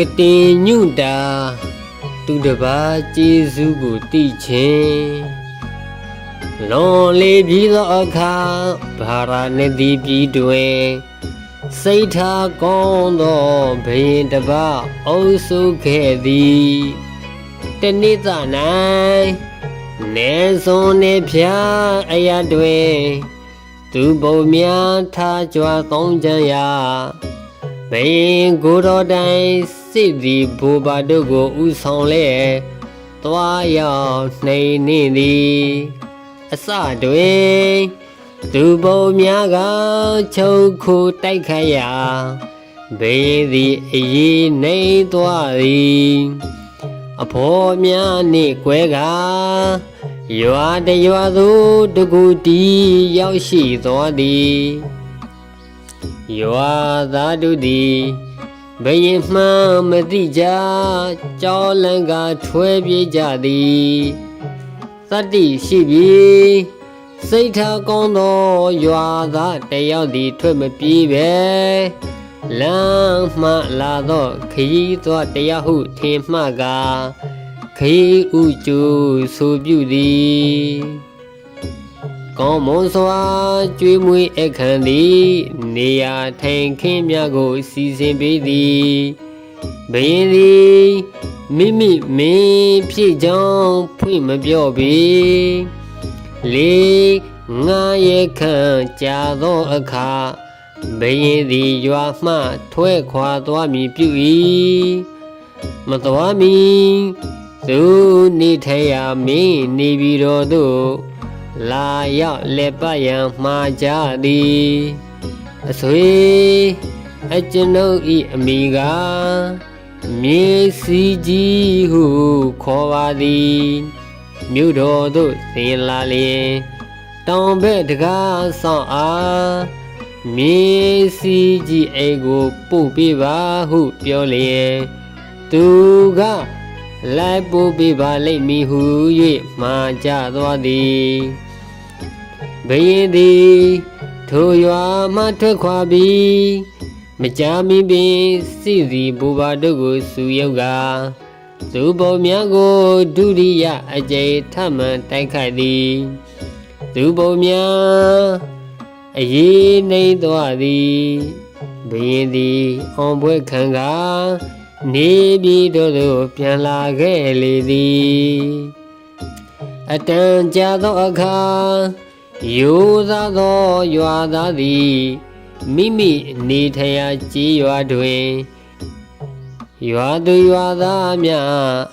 ကတင်ညွန့်တာသူတစ်ပါးကျေးဇူးကိုသိခြင်းလွန်လေပြီးသောအခါဘာရာနတိပြည်တွင်စိတ်ထားကောင်းသောဘယင်တစ်ပါးအုပ်စုခဲ့သည်တနေ့သ၌နေစွန်နေဖျားအရာတွင် သူပုံများထားကြွားသုံးကြရာ ဘယင်ကိုယ်တော်တိုင်စစ်သည်ဘူပါတို့ကိုဥဆောင်လဲသွားရောက်နှိမ်နှင်းသည် အစတွင်သူပုံများကချုပ်ခုတိုက်ခတ်ရာဘေးသည်အရေးနေသွားသည်အဖော်များနှင့်ကွဲကရွာတရွာသို့တကူတီရောက်ရှိသွားသည် ရွာသားတို့သည်ဘယင်မှန်မသိကြကြောလန်ကထွဲပြေးကြသည်သတ္တိရှိပြီးစိတ်ထားကောင်းသောရွာသားတယောက်သည်ထွက်မပြေးပဲလမ်းမှလာသောခရီးသွားတယောက်ဟုထင်မှကခရီးဥကျူဆိုပြုသည် ကောင်းမွန်စွာကျွေးမွေးအခမ်းသည် နေရာထိုင်ခင်းများကို စီစဉ်ပေးသည်ဘယင်းသည်မိမိမင်းဖြစ်ကြောင်းဖွင့်မပြောပေလေငါရဲ့ခံကြာသောအခါဘယင်းသည်ရွာမှထွဲခွာသွားမည်ပြု၏မသွားမီသူနေထိုင်ရာမင်းနေပြီးတော်သို့ လာရောက်လက်ပတ်ရန်မှားကြသည်အဆွေအကျွန်ုပ်ဤအမိကမြေစီကြီးဟုခေါ်ပါသည်မြို့တော်သို့ဆင်းလာလျင်တောင်ဘက်တကားဆောင်အားမြေစီကြီးအိမ်ကိုပို့ပေးပါဟုပြောလျင်သူကလိုက်ပို့ပေးပါလိမ့်မည်ဟု၍မှာကြသွားသည် ဘယင်းသည်ထိုရွာမှထွက်ခွာပြီးမကြာမီပင်စီစီဘူပါတို့ကိုစူရုပ်ကသူပုံများကိုဒုတိယအကြိမ်ထပ်မံတိုက်ခိုက်သည်သူပုံများအရေးနှိမ့်သွားသည်ဘယင်းသည်အောင်ပွဲခံကနေပြည်တော်သို့ပြန်လာခဲ့လေသည်အတန်ကြာသောအခါ ရိုးသားသောရွာသားသည်မိမိနေထိုင်ရာကြီးရွာတွင်ရွာသူရွာသားများ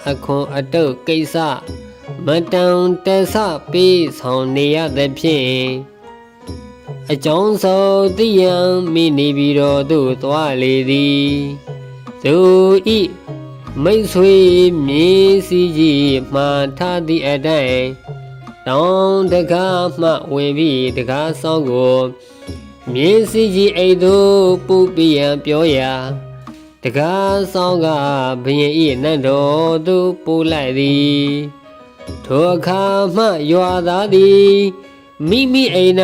အခွန်အတုတ်ကိစ္စမတန်တဆပေးဆောင်နေရသဖြင့်အကြောင်းစုံသိရန်မိနေပြီးတော့သို့သွားလေသည်သူဤမိတ်ဆွေမြေစီကြီးမှားထားသည့်အတိုင်း တောင်းတကားမှဝင်ပြီးတကားဆောင်ကိုမြေစီကြီးအိတ်သို့ပူပြရန်ပြောရာတကားဆောင်ကဘရင်ဤနတ်တော်သို့ပူလိုက်သည်ထိုအခါမှရွာသားသည်မိမိအိမ်၌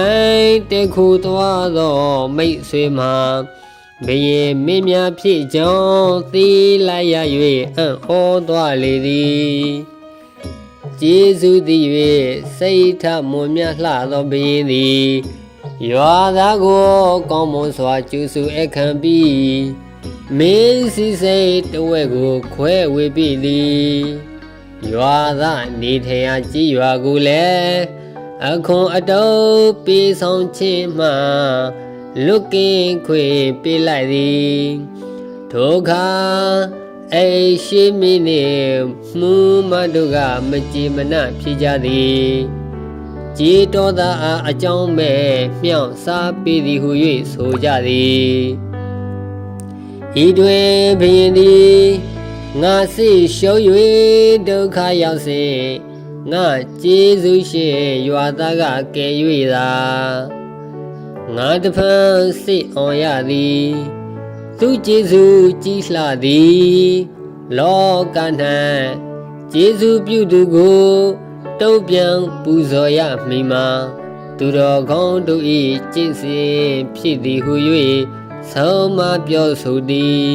တဲခိုသွားသောမိတ်ဆွေမှာဘယင်မင်းများဖြစ်ကြောင်းသိလိုက်ရ၍အံ့ဩသွားလေသည် ကျေးဇူးသည်၍စိတ်ထမွန်မြတ်လှသောဘယင်သည်ရွာသားကိုကောင်းမွန်စွာကျူစုအခမ်းပြီးမင်းစီစိတ်တဝက်ကိုခွဲဝေပြီသည်ရွာသားနေထရာကြည်ရွာကိုလည်းအခွန်အတုပ်ပေးဆောင်ခြင်းမှလွတ်ကင်းခွေပေးလိုက်သည်ထိုအခါ အိရှိမင်းနှင့်မှုမတို့ကမကြည်မနဖြစ်ကြသည်ကြည်တော်သာအားအကြောင်းမဲ့မြောက်စားပေးသည်ဟု၍ဆိုကြသည်ဤတွင်ဘုရင်သည်ငါစိရှုံး၍ဒုက္ခရောက်စေငါကျေးဇူးရှင်ရွာသားကကယ်၍သာငါတဖန်စိတ်အောင်ရသည် သူကျေးဇူးကြီးလှသည် လောက၌ကျေးဇူးပြုသူကိုတုတ်ပြန်ပူဇော်ရမိမှာသူတော်ကောင်းတို့၏ကျင့်စဉ်ဖြစ်သည်ဟု၍ဆုံးမပြောဆိုသည်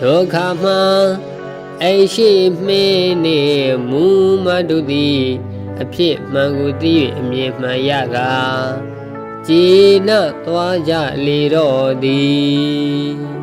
ဒုက္ခမှအိရှိမင်းနေမူမတုတိအဖြစ်မှန်ကိုသိ၍အမြင်မှန်ရကား ကျေနပ်သွားကြလေတော့သည်